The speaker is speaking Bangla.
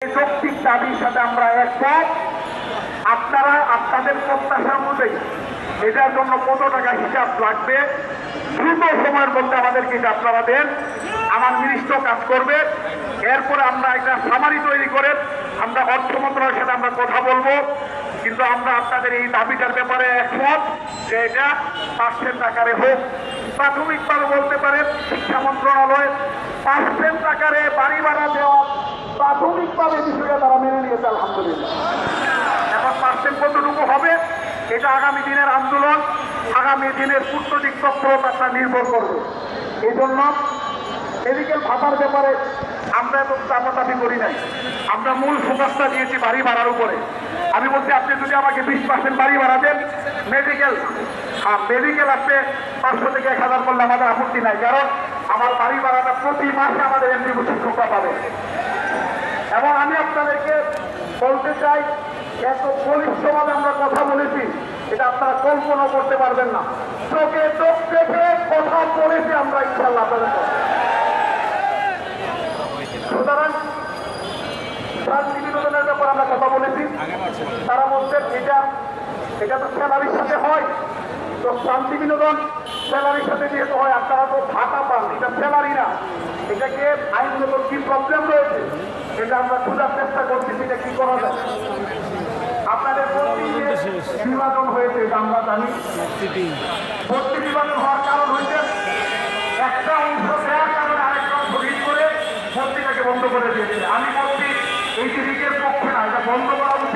যৌক্তিক দাবির সাথে আমরা একমত। আপনারা আপনাদের প্রত্যাশা অনুযায়ী এটার জন্য কত টাকা হিসাব লাগবে? দ্রুত সময়ের মধ্যে আমাদেরকে আপনারা দেন। আমার মিনিস্টার কাজ করবে। এরপরে আমরা একটা সামারি তৈরি করে আমরা অর্থ মন্ত্রণালয়ের সাথে আমরা কথা বলব। কিন্তু আমরা আপনাদের এই দাবিটার ব্যাপারে একমত যে এটা পার্সেন্ট আকারে হোক। প্রাথমিকভাবে বলতে পারেন, শিক্ষা মন্ত্রণালয় পার্সেন্ট আকারে বাড়ি ভাড়া দেওয়া এটা আগামী দিনের আন্দোলন, আগামী দিনের কূটনৈতিক তৎপরতা নির্ভর করবে। এই জন্য মেডিকেল ভাতার ব্যাপারে আমরা এত চাপাচাপি করি নাই। আমরা মূল ফোকাসটা দিয়েছি বাড়ি ভাড়ার উপরে। আমি বলছি, আপনি যদি আমাকে বিশ পার্সেন্ট বাড়ি ভাড়া দেন মেডিকেল আর মেডিকেল আপনি পাঁচশো থেকে এক হাজার করলে আমাদের আপত্তি নাই। কারণ আমার বাড়ি ভাড়াটা প্রতি মাসে আমাদের এমনি শিক্ষকরা পাবে। এবং আমি আপনাদেরকে বলতে চাই, এত বলিষ্ঠভাবে আমরা কথা বলেছি আপনারা কল্পনা করতে পারবেন না। চোখে চোখ দেখে কথা বলেছি আমরা ইনশাল্লাহ আপনাদের। সুতরাং শান্তি বিনোদনের ব্যাপারে আমরা কথা বলেছি। তারা বলছেন এটা এটা তো স্যালারির সাথে হয়। তো শান্তি বিনোদন স্যালারির সাথে যেহেতু হয়, আপনারা তো ভাতা পান, এটা স্যালারি না। এটাকে আইনগত কি প্রবলেম রয়েছে, এটা আমরা খোঁজার চেষ্টা করছি সেটা কি করা যায়। আপনাদের বিভাজন হয়েছে এটা আমরা জানি। ভর্তি বিভাজন হওয়ার কারণ হয়েছে একটা অংশ দেওয়ার কারণে আরেকটা অংশ ভিড় করে ভর্তিটাকে বন্ধ করে দিয়েছে। আমি বলছি এই যে দিকের পক্ষে না এটা বন্ধ করা উচিত।